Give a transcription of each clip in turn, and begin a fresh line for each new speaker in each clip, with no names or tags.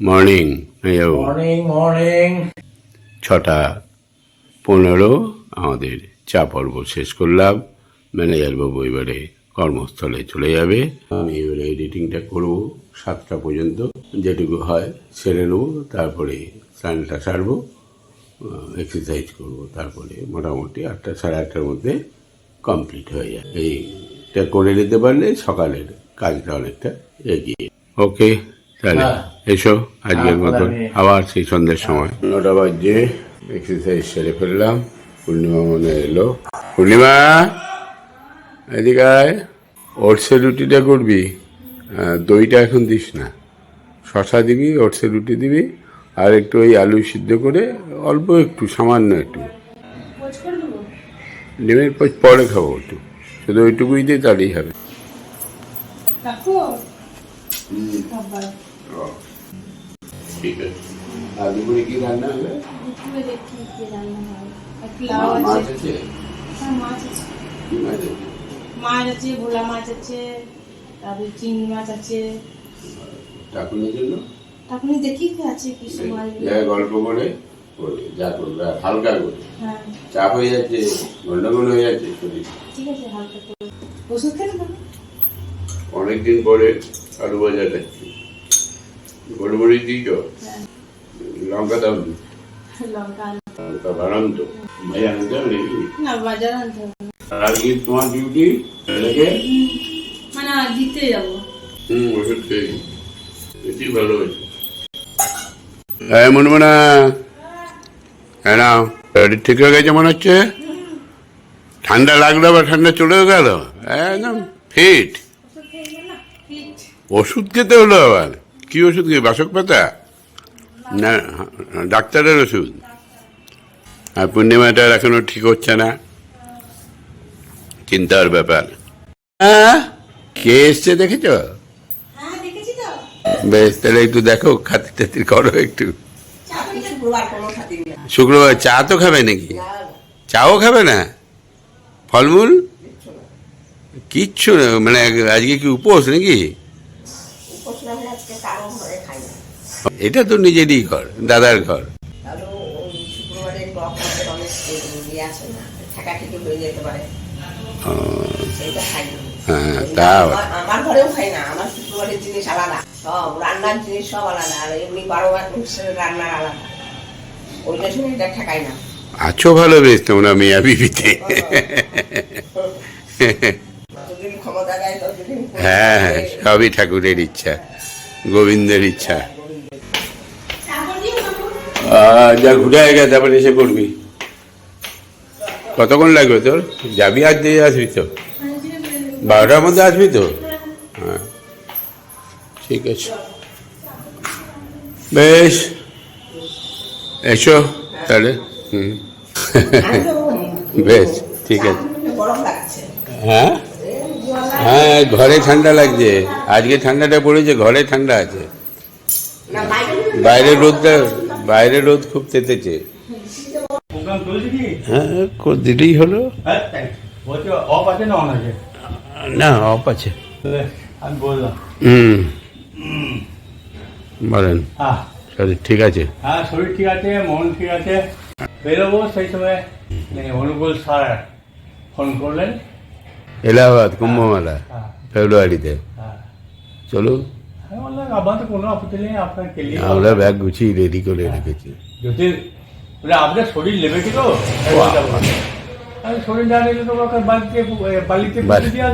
Morning
morning morning
ছটা পনেরো আমাদের চা পর্ব শেষ করলাম। ম্যানেজার বাবু এবারে কর্মস্থলে চলে যাবে। আমি এবারে এডিটিংটা করব সাতটা পর্যন্ত। যেটুকু হয় সেরে নেব তারপরে স্নানটা সারবো এক্সারসাইজ করব তারপরে মোটামুটি আটটা সাড়ে আটটার মধ্যে কমপ্লিট হয়ে যায় এইটা করে নিতে পারলে সকালের কাজটা অনেকটা এগিয়ে। ওকে তাহলে
হ্যাঁ।
এসো আজকের
হ্যাঁ,
মতন আবার সেই সন্ধ্যের সময়। নটা বাজে এক্সারসাইজ সেরে ফেললাম পূর্ণিমা মনে এলো। পূর্ণিমা এদিকে আয়। ওটসের রুটিটা করবি? দইটা এখন দিস না। শশা দিবি ওটসের রুটি দিবি আর একটু ওই আলু সিদ্ধ করে অল্প একটু সামান্য একটু। ডিমের পোচ পরে খাব একটু। শুধু ওইটুকুই দিয়ে তাহলেই হবে। ঠিক আছে আর দুপুরে কি রান্না হবে?
দুপুরে দেখি কি রান্না একটু আছে। মাছ আছে?
কি মাছ আছে?
মাছ আছে ভোলা মাছ আছে তারপরে চিংড়ি মাছ আছে।
জন্য?
দেখি কি আছে কি সময়
গল্প করে করবে যা করবে হালকা করে।
হ্যাঁ।
চাপ হয়ে যাচ্ছে গন্ডগোল হয়ে যাচ্ছে শরীর।
ঠিক আছে হালকা করে। ওষুধ খেলে
অনেকদিন পরে আলু ভাজা খাচ্ছি। তো
হ্যাঁ
লঙ্কা দাও
লঙ্কা
লঙ্কা বাড়ান তো ভাজা আনতে হবে
না বাজার আনতে হবে।
আজকে তোমার ডিউটি ছেলেকে?
মানে দিতে যাব।
হুম ওষুধ খেয়ে বেশি ভালো হয়েছে। হ্যাঁ মনমনা। হ্যাঁ না শরীর ঠিক হয়ে গেছে মনে হচ্ছে? ঠান্ডা লাগল বা ঠান্ডা চলেও গেল। একদম ফিট।
ওষুধ
খেতে হলো আবার। কি ওষুধ খেয়ে বাসক পাতা? না ডাক্তারের ওষুধ। আর পূর্ণিমাটার এখনও ঠিক হচ্ছে না। চিন্তার ব্যাপার। হ্যাঁ? কে এসছে দেখেছ?
হ্যাঁ দেখেছি তো।
বেশ তাহলে একটু দেখো খাতির টাতির করো একটু।
শুক্রবার
চা তো খাবে নাকি? চাও খাবে না? ফলমূল? কিচ্ছু না মানে আজকে কি উপোস নাকি
উপোস না হলে আজকে কারও ঘরে খাই না
এটা তো নিজেরই ঘর দাদার ঘর।
হয়ে যেতে পারে।
ও,
সেইটা খাই। না
তা
আমার- আমার ঘরেও খাই না আমার শুক্রবারের জিনিস আলাদা। সব রান্নার জিনিস সব আলাদা আর এমনি বারো মাসের রান্নার আলাদা। ওইটা শুনে এটা ঠেকাই না।
আছো ভালো বেশ তোমরা মিয়া বিবিতে। হ্যাঁ হ্যাঁ সবই ঠাকুরের ইচ্ছা। গোবিন্দের ইচ্ছা। যা ঘুরে গেছে তারপরে এসে করবি কতক্ষণ লাগবে তোর? যাবি আজ দিয়ে আসবি তো? বারোটার মধ্যে আসবি তো? হ্যাঁ। ঠিক আছে। বেশ। এসো তাহলে। হুম। বেশ ঠিক আছে। হ্যাঁ? হ্যাঁ ঘরে ঠান্ডা লাগছে। আজকে ঠান্ডাটা পড়েছে ঘরে ঠান্ডা আছে।
বাইরে
রোদটা বাইরে রোদ খুব তেতেছে। হ্যাঁ দিলেই হলো।
হ্যাঁ অফ আছে না অন আছে?
না অফ আছে। হুম। বলেন।
হ্যাঁ।
শরীর ঠিক আছে?
হ্যাঁ শরীর ঠিক আছে মন ঠিক আছে। বেরোবো সেই সময়। মানে অনুকূল স্যার ফোন করলেন।
এলাহাবাদ কুম্ভমেলা
হ্যাঁ
ফেব্রুয়ারিতে।
হ্যাঁ।
চলো।
আমার
ব্যাগ গুছিয়ে রেডি করে রেখেছি।
আপনার শরীর কি তো?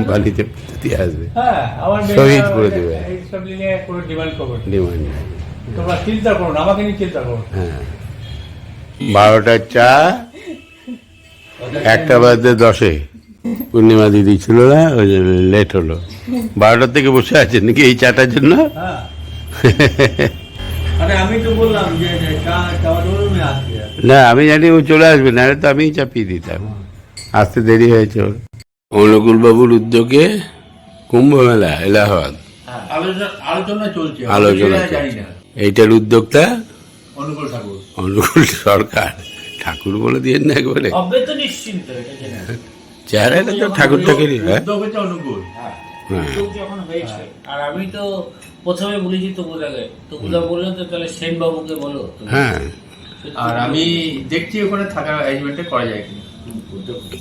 বালিতে দিয়ে আসব। হ্যাঁ
শহীদ করে দেবে।
ডিমান্ড তোমরা চিন্তা আমাকে নিয়ে চিন্তা
হ্যাঁ। বারোটার চা একটা বাজে দশে। পূর্ণিমা দিদি ছিল না ওই লেট হলো। বারোটার থেকে বসে আছে নাকি এই চাটার জন্য?
হ্যাঁ। আমি
না আমি জানি ও চলে আসবে না তো আমিই চাপিয়ে দিতাম। আসতে দেরি হয়েছে ওর। অনুকূল বাবুর উদ্যোগে কুম্ভ মেলা এলাহাবাদ।
আলোচনা চলছে
আলোচনা
আমি
এইটার উদ্যোক্তা?
অনুকূল ঠাকুর।
অনুকূল সরকার। ঠাকুর বলে দিয়ে না একবারে।
হবে তো নিশ্চিন্ত এটা
তো ঠাকুর ঠাকুরই হ্যাঁ? হ্যাঁ।
উদ্যোগ যখন হয়েছে আর আমি তো প্রথমে বলেছি তবুদাকে তবুদা বলল তো তাহলে সেন বাবুকে বলো।
হ্যাঁ।
আর আমি দেখছি ওখানে থাকার অ্যারেঞ্জমেন্টটা করা যায় কিনা।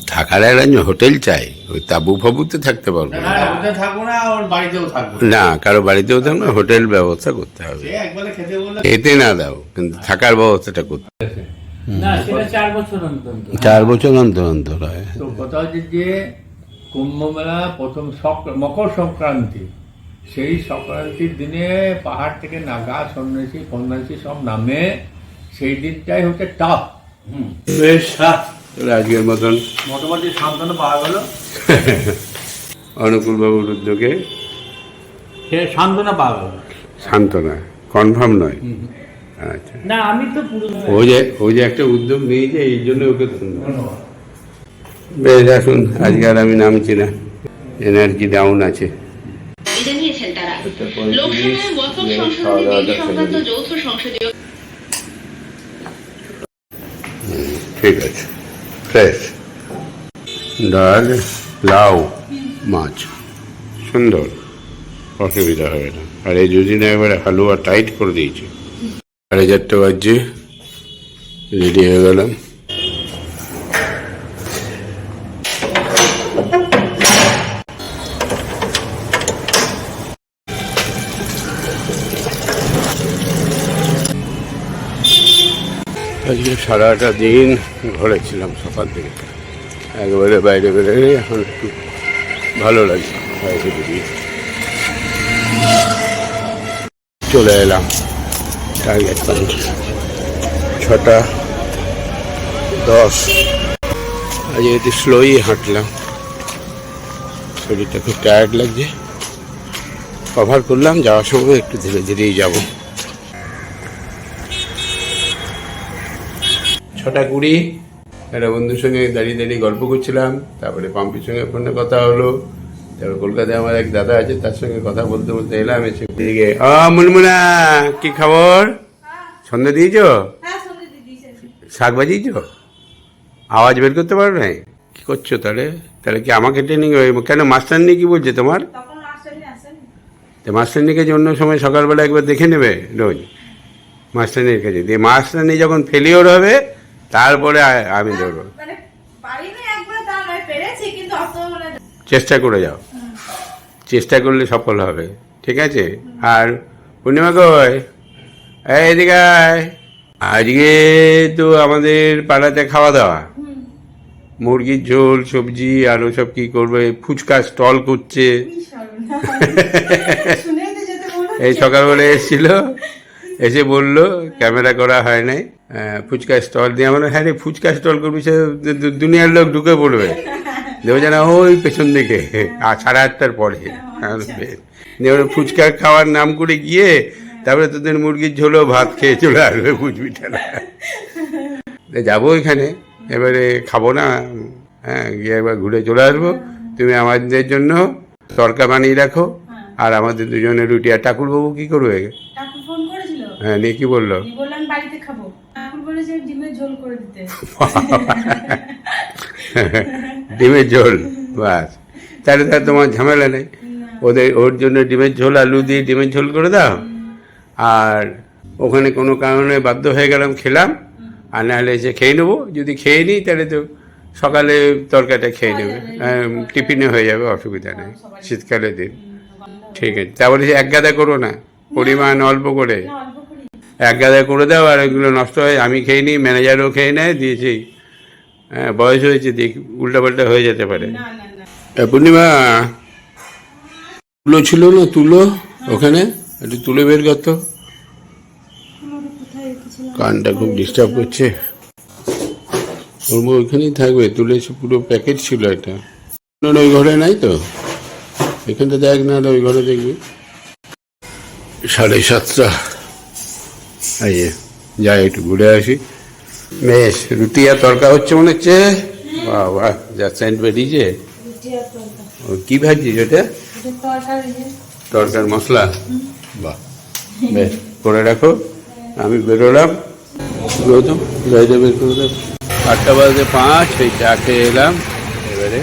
থাকার একটা হোটেল চাই। ওই তাবু ফাবুতে থাকতে পারব
না।
না।
ওটা থাকব না ওর বাড়িতেও থাকব
না। কারও বাড়িতেও থাকবে হোটেল ব্যবস্থা করতে হবে।
খেতে
না দাও কিন্তু থাকার ব্যবস্থাটা করতে
না সেটা চার বছর অন্তর। অন্তর।
চার বছর অন্তর অন্তর হয়।
তো কথা হচ্ছে যে কুম্ভ মেলা প্রথম মকর সংক্রান্তি। সেই সংক্রান্তির দিনে পাহাড় থেকে নাগা সন্ন্যাসী সন্ন্যাসী সব নামে। সেই দিনটাই হচ্ছে টাফ।
বেশ আজকের মতন।
মোটামুটি সান্ত্বনা পাওয়া গেল।
অনুকূল বাবুর উদ্যোগে।
সে সান্ত্বনা পাওয়া গেল।
সান্ত্বনা কনফার্ম নয়। আচ্ছা।
না আমি তো পুরো
ও যে ও যে একটা উদ্যোগ নিয়েছে এই জন্য ওকে ধন্যবাদ। বেশ আসুন আজকে আর আমি নামছি না। এনার্জি ডাউন আছে।
জানিয়েছেন তারা। লোকসভায় ওয়াকফ সংশোধনী
খাওয়া
বিল
দাওয়াটা
সংক্রান্ত যৌথ সংসদীয়
ঠিক আছে। ফ্রেশ ডাল লাউ মাছ। সুন্দর। অসুবিধা হবে না। আর এই দুদিনে একবারে হালুয়া টাইট করে দিয়েছে। সাড়ে চারটে বাজছে রেডি হয়ে গেলাম আজকে সারাটা দিন ঘরে ছিলাম সকাল থেকে। একবারে বাইরে বেরোলে এখন একটু ভালো লাগছে। চলে এলাম। টার্গেট পয়েন্ট ছটা দশ। আজ একটু স্লোই হাঁটলাম। শরীরটা খুব টায়ার্ড লাগছে। কভার করলাম, যাওয়ার সময় একটু ধীরে ধীরেই যাব। ছটা কুড়ি। একটা বন্ধুর সঙ্গে দাঁড়িয়ে দাঁড়িয়ে গল্প করছিলাম। তারপরে পাম্পির সঙ্গে ফোনে কথা হলো। তারপর কলকাতায় আমার এক দাদা আছে তার সঙ্গে কথা বলতে বলতে এলাম এসে দিকে আ মুনমুনা কি খবর? সন্ধ্যা দিয়েছ?
হ্যাঁ সন্ধে
শাক বাজিয়েছ? আওয়াজ বের করতে পারো না কি করছ তাহলে? তাহলে কি আমাকে ট্রেনিং কেন মাস্টারনি কি বলছে তোমার?
তখন মাস্টারনি আসেন।
তো মাস্টারনিকে যে অন্য সময় সকালবেলা একবার দেখে নেবে রোজ। মাস্টারনির কাছে। দিয়ে মাস্টারনি যখন ফেলিওর হবে তারপরে আমি ধরবো।
মানে নয় মানে
চেষ্টা করে যাও। চেষ্টা করলে সফল হবে ঠিক আছে? আর পূর্ণিমা কই এদিকে আজকে তো আমাদের পাড়াতে খাওয়া দাওয়া মুরগির ঝোল সবজি আর সব কি করবে? ফুচকা স্টল করছে। এই সকালবেলা এসেছিল এসে বলল ক্যামেরা করা হয় নাই। ফুচকা স্টল দিয়ে আমরা হ্যাঁ রে ফুচকা স্টল করবি সে দুনিয়ার লোক ঢুকে পড়বে। দেবো যেন ওই পেছন দিকে। আর সাড়ে আটটার পরে। আর বেশ। ফুচকা খাওয়ার নাম করে গিয়ে তারপরে তোদের মুরগির ঝোলো ভাত খেয়ে চলে আসবে বুঝবি না যাব ওইখানে এবারে খাব না। হ্যাঁ গিয়ে একবার ঘুরে চলে আসব। তুমি আমাদের জন্য তরকা বানিয়ে রাখো। আর আমাদের দুজনের রুটি আর ঠাকুরবাবু কি করবে? হ্যাঁ নিয়ে কি বলল?
বাড়িতে খাব। ঠাকুর বলেছে ডিমের ঝোল করে দিতে।
ডিমের ঝোল বাস। তাহলে তার তোমার ঝামেলা নেই। ওদের ওর জন্য ডিমের ঝোল আলু দিয়ে ডিমের ঝোল করে দাও। আর ওখানে কোনো কারণে বাধ্য হয়ে গেলাম খেলাম। আর নাহলে এসে খেয়ে নেব। যদি খেয়ে নিই তাহলে তো সকালে তরকারিটা খেয়ে নেবে। হ্যাঁ, টিফিনে হয়ে যাবে অসুবিধা নেই। শীতকালে দিন। ঠিক আছে। তারপরে এক গাদা করো না। পরিমাণ অল্প করে।
না অল্প করি।
এক গাদা করে দাও আর এগুলো নষ্ট হয়। আমি খেয়ে নিই ম্যানেজারও খেয়ে নেয় দিয়েছি। হ্যাঁ বয়স হয়েছে দেখ উল্টাপাল্টা হয়ে যেতে পারে। পূর্ণিমা তুলো ছিল না তুলো ওখানে? একটু তুলে বের করতো কানটা খুব ডিস্টার্ব করছে। ওর ওইখানেই থাকবে তুলে পুরো প্যাকেট ছিল একটা। ওই ঘরে নাই তো? এখানটা দেখ না ওই ঘরে দেখবি। সাড়ে সাতটা। এই যাই একটু ঘুরে আসি। বেশ রুটি আর তরকা হচ্ছে মনে হচ্ছে? বাহ বাহ যা সেন্ট বেরিয়েছে
রুটি আর তরকা।
ও, কি ভাবছিস ওটা
এটা তরকার
মশলা? বাহ বেশ করে রাখো। আমি বেরোলাম। গৌতম গাড়িটা বের করে দেব আটটা বাজে পাঁচ এই চা খেয়ে এলাম। এবারে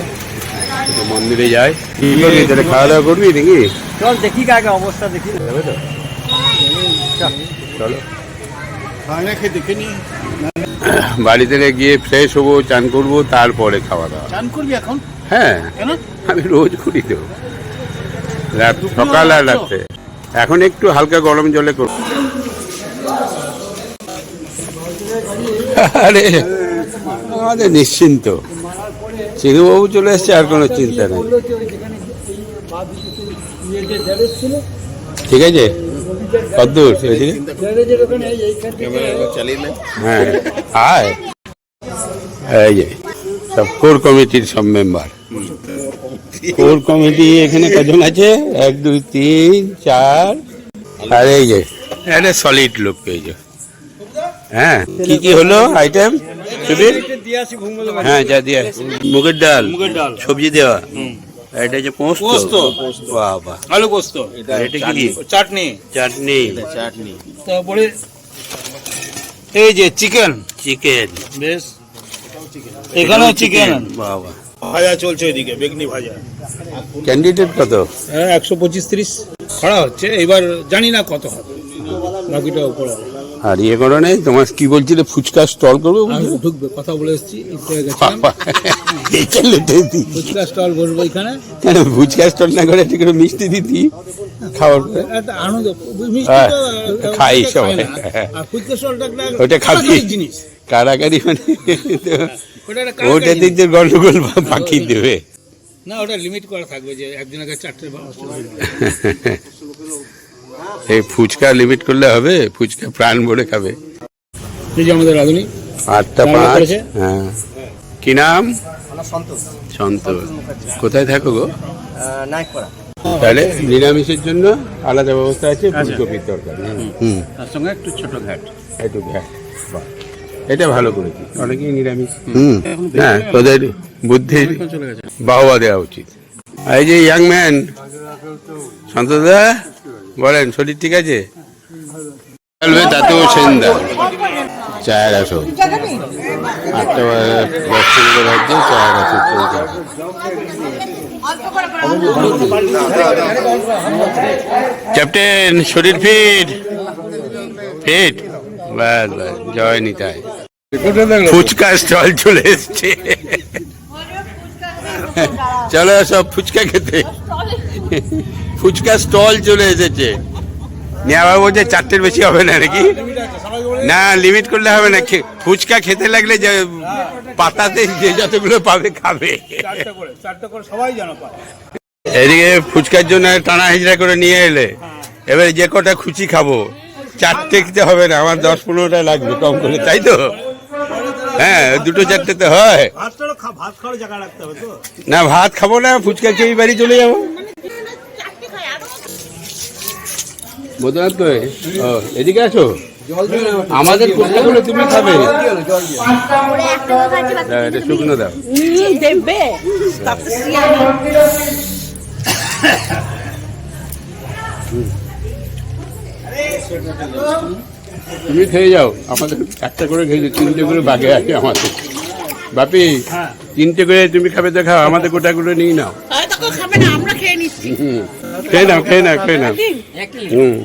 মন্দিরে যাই। কি করবি তাহলে খাওয়া দাওয়া করবি নাকি?
চল দেখি আগে অবস্থা দেখি।
যাবে তো? চলো। বাড়ি থেকে গিয়ে ফ্রেশ হব চান করব তারপরে খাওয়া দাওয়া।
চান করবি এখন?
হ্যাঁ। আমি রোজ করি তো। রাত সকাল আর রাত্রে। এখন একটু হালকা গরম জলে করব। আরে আমাদের নিশ্চিন্ত। চিনুবাবু চলে এসছে আর কোনো চিন্তা নেই। ঠিক আছে? কদ্দূর হ্যাঁ। আয়। এই যে সব কোর কমিটির সব মেম্বার। কোর কমিটি এখানে কজন আছে? এক দুই তিন চার। আর এই যে একটা সলিড লোক যে। হ্যাঁ কি কি হলো আইটেম সুবীর? হ্যাঁ যা দিয়ে মুগের ডাল।
মুগের ডাল।
সবজি দেওয়া। এটা যে পোস্ত।
পোস্ত।
বাহ বাহ
আলু পোস্ত।
এটা কি?
চাটনি।
চাটনি।
তারপরে এই যে চিকেন।
চিকেন।
বেশ। এখানেও চিকেন।
বাহ বাহ
ভাজা চলছে এদিকে বেগনি ভাজা।
ক্যান্ডিডেট কত?
হ্যাঁ একশো পঁচিশ তিরিশ। খরা হচ্ছে। এবার জানি না কত হবে। বাকিটা উপরে হবে।
আর ইয়ে করো নেই তোমার কি বলছিলে ফুচকা স্টল করবে
ঢুকবে কথা বলে এসেছি একটু আগে ফুচকা স্টল বসবো এখানে।
কেন ফুচকা স্টল না করে করে মিষ্টি দিতি? খাওয়ার পরে।
আনন্দ
হ্যাঁ, খাই সবাই।
ফুচকা স্টলটা
ওটা খাবি।
জিনিস।
কারাগারি মানে
ওটা একটা কারাগারি
গন্ডগোল পাখি দেবে।
না ওটা লিমিট করা থাকবে যে একজনের চারটে বা
এই ফুচকা লিমিট করলে হবে ফুচকা প্রাণ ভরে খাবে।
এই যে আমাদের রাধুনি।
আটটা পাঁচ হ্যাঁ। কি নাম? সন্তোষ। কোথায় থাকো গো? তাহলে নিরামিষের জন্য আলাদা ব্যবস্থা আছে ফুলকপির তরকারি হুম।
তার সঙ্গে একটু ছোট ঘাট।
একটু বাহ। এটা ভালো করেছি অনেকেই নিরামিষ। হুম। হ্যাঁ তোদের বুদ্ধির
গেছে।
বাহবা দেওয়া উচিত। আর এই যে ইয়াং ম্যান সন্তদা বলেন শরীর ঠিক আছে? চলবে তাতেও সেন্দা। চায়ের আসো আটটা বা- দশ পনেরো বাজছে চায়ের আসো চলছে। ক্যাপ্টেন শরীর ফিট? ফিট? বাস বাস জয় নিতাই ফুচকা স্টল চলে এসছে। চলো সব ফুচকা খেতে। ফুচকা স্টল চলে এসেছে। নিয়ে আবার বলছে চারটের বেশি হবে না নাকি? না লিমিট করলে হবে না। খে- ফুচকা খেতে লাগলে যে পাতাতে যে যতগুলো পাবে খাবে।
চারটা করে চারটা করে সবাই জানো পায়।
এদিকে ফুচকার জন্য টানা হিজড়া করে নিয়ে এলে। এবারে যে কটা খুচি খাব চারটে খেতে হবে না আমার দশ পনেরোটা লাগবে কম করে তাই তো? হ্যাঁ দুটো চারটে তো হয়।
ভাতটা ভাত খাওয়ার জায়গা রাখতে হবে তো?
না ভাত খাব না ফুচকা খেয়ে বাড়ি চলে যাব। কই ও এদিকে আছো আমাদের কোনটাগুলো তুমি খাবে। এটা শুকনো দাও।
দেবে।
তুমি খেয়ে যাও। আমাদের একটা করে খেয়ে যাও। তিনটে করে বাগে আছে আমাদের। বাপি তিনটে করে তুমি খাবে তো খাও আমাদের গোটা করে নিয়ে নাও।
খাবে না আমরা খেয়ে নিচ্ছি।
খেয়ে নাও খেয়ে নাও খেয়ে নাও। হুম।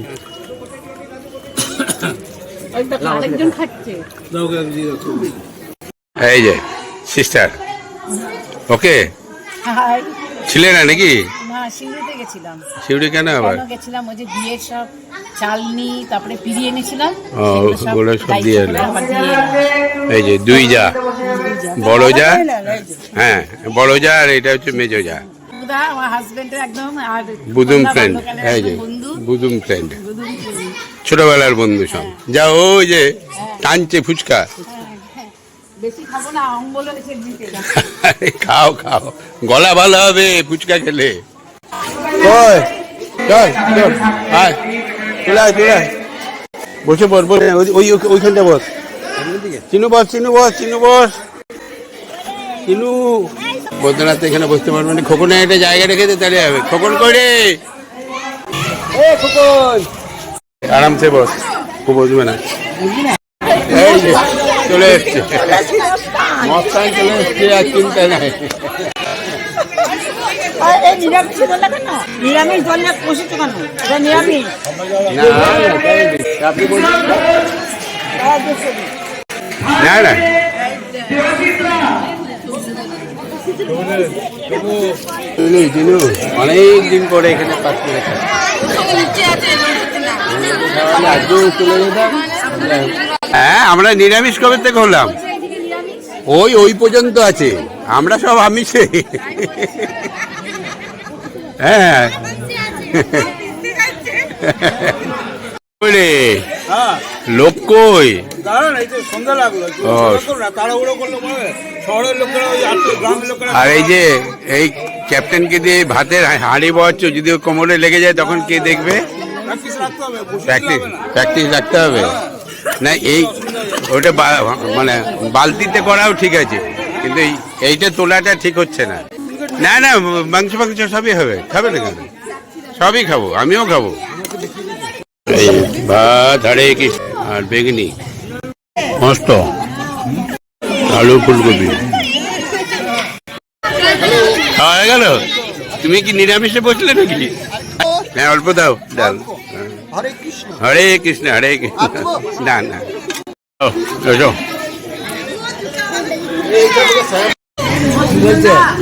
এই যে সিস্টার ওকে? ছিলে না নাকি?
না গেছিলাম।
শিউড়ি কেন আবার?
গেছিলাম? ওই যে বিয়ের সব চালনি তারপরে পিরিয়ে এনেছিলাম।
ও, ওগুলো সব দিয়ে এলে। এই যে দুই যা। বড় যা। হ্যাঁ বড় যা। আর এটা হচ্ছে মেজো যা
বুদা আমার হাজবেন্ডের একদম আর
বুদুম ফ্রেন্ড এই যে বুদুম ফ্রেন্ড ছোটবেলার বন্ধু সব। যা ওই যে টানছে ফুচকা।
হ্যাঁ, হ্যাঁ। বেশি খাব না অম্বল হয়েছে দিতে।
আরে খাও খাও। গলা ভালো হবে ফুচকা খেলে। ওই চল চল। আয়। চলে আয় চলে আয় বসে। পড় বসে ওই ওই- ওইখানটা বস। চিনু বস চিনু বস চিনু বস। চিনু। বৈদ্যনাথ এখানে বসতে পারবে না। খোকনে একটা জায়গা রেখে দে তাহলে হবে। খোকন করে আরামসে বস খুব বসবে না। এই যে চলে এসছে। মস্তান চলে এসছে আর চিন্তা নাই।
আর এই নিরামিষ ধরলে কেন নিরামিষ ধরলে বসেছে কেন এটা নিরামিষ
আপনি বলুন না না চিনু, চিনু, অনেক দিন পরে এখানে পাস করে। হ্যাঁ আমরা নিরামিষ কবে থেকে হলাম? ওই ওই পর্যন্ত আছে। আমরা সব আমিষে। হ্যাঁ। লোক কই?
আর
এই যে এই ক্যাপ্টেনকে দিয়ে ভাতের হাঁড়ি বচ্চ যদি কোমরে লেগে যায় তখন কে দেখবে?
প্র্যাকটিস রাখতে হবে
প্র্যাকটিস
না।
রাখতে হবে। না এই ওটা মানে বালতিতে করাও ঠিক আছে কিন্তু এই- এইটা তোলাটা ঠিক হচ্ছে না। না না মাংস মাংস সবই হবে খাবে না কেন? সবই খাব আমিও খাব। ভাত হাড়ে কি আর বেগনি? মস্ত। আলু ফুলকপি। খাওয়া হয়ে গেল? তুমি কি নিরামিষে বসলে নাকি? হ্যাঁ অল্প দাও ডাল হরে কৃষ্ণ হরে কৃষ্ণ। না না।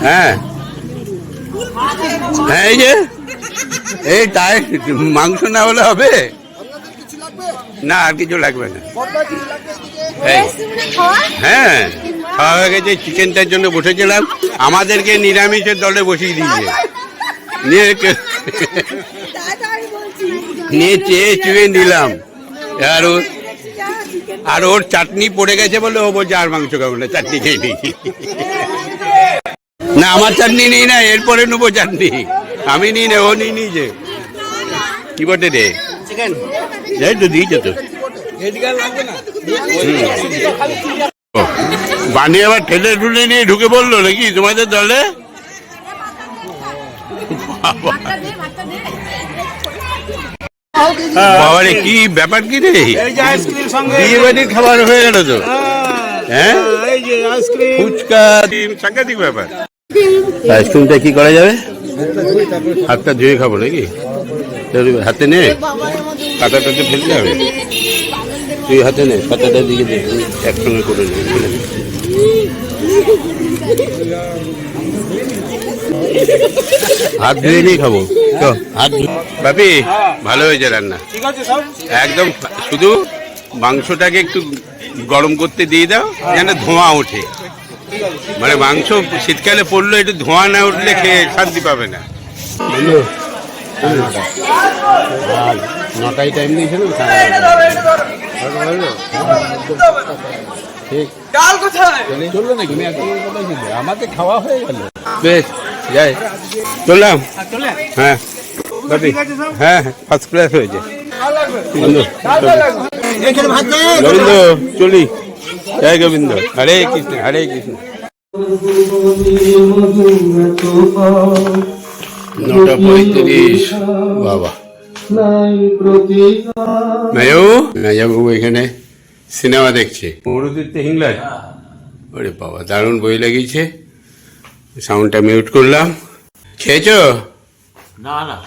হ্যাঁ। হ্যাঁ এই যে। এই তাই, মাংস না হলে হবে? না, আর কিছু লাগবে না। হ্যাঁ খাওয়া হয়ে গেছে, চিকেনটার জন্য বসেছিলাম। আমাদেরকে নিরামিষের দলে বসিয়ে দিয়েছে। নিয়ে নিয়ে চেয়ে চুয়ে নিলাম। আর ও আর ওর চাটনি পড়ে গেছে বলে ও বলছে, আর মাংস খাব না, চাটনি খেয়ে নি না, আমার চাটনি নিই না, এরপরে নেব চাটনি। আমি নিই না ও নিই নিজে কি বটে রে যাই তো দিয়েছে তো। বানিয়ে আবার ঠেলে ঠুলে নিয়ে ঢুকে বলল নাকি তোমাদের দলে? বাবা। বাবারে কি ব্যাপার কি রে?
যে
বিয়ে বাড়ির খাবার হয়ে গেল তো। হ্যাঁ?
যে
ফুচকা সাংঘাতিক ব্যাপার। আইসক্রিমটা কি করা যাবে? হাতটা ধুয়ে খাব নাকি? হাতে নে। কাঁটাটা তো ফেলতে হবে। তুই হাতে নে কাঁটাটা দিকে দে একসঙ্গে করে নে হাত ধুয়ে নিয়ে খাব। তো হাত বাপি, ভালো হয়েছে রান্না। একদম শুধু মাংসটাকে একটু গরম করতে দিয়ে দাও, যেন ধোঁয়া ওঠে। মানে মাংস শীতকালে পড়ল একটু ধোঁয়া না উঠলে খেয়ে শান্তি পাবে না। নটায় টাইম দিয়েছিল ঠিক।
ডাল কোথায়?
চলল নাকি? আমি একদম কথা ছিল আমাদের খাওয়া হয়ে গেল। বেশ যাই। চললাম। হ্যাঁ। হ্যাঁ ফার্স্ট ক্লাস হয়েছে। চলি। জয় গোবিন্দ। হরে কৃষ্ণ হরে কৃষ্ণ। নটা পঁয়ত্রিশ বাবা। মেয়ো মেজাবাবু এখানে সিনেমা দেখছে। ওরে বাবা দারুণ বই লাগিয়েছে। সাউন্ডটা মিউট করলাম। খেয়েছো?
না না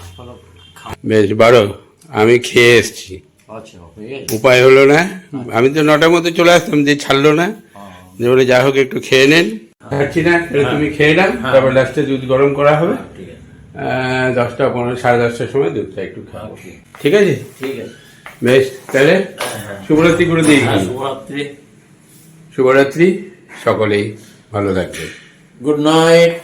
বেশ বারো। আমি খেয়ে এসছি। উপায় হলো না। আমি তো নটার মধ্যে চলে আসতাম যে ছাড়লো না। যে বলে যা হোক একটু খেয়ে নেন। খাচ্ছি না তাহলে তুমি খেয়ে নাও। তারপর লাস্টে দুধ গরম করা হবে। দশটা পনেরো সাড়ে দশটার সময় দুধটা একটু খাব। ঠিক আছে?
ঠিক আছে।
বেশ তাহলে শুভরাত্রি করে দিই।
হ্যাঁ শুভরাত্রি।
শুভরাত্রি সকলেই ভালো থাকবে
গুড নাইট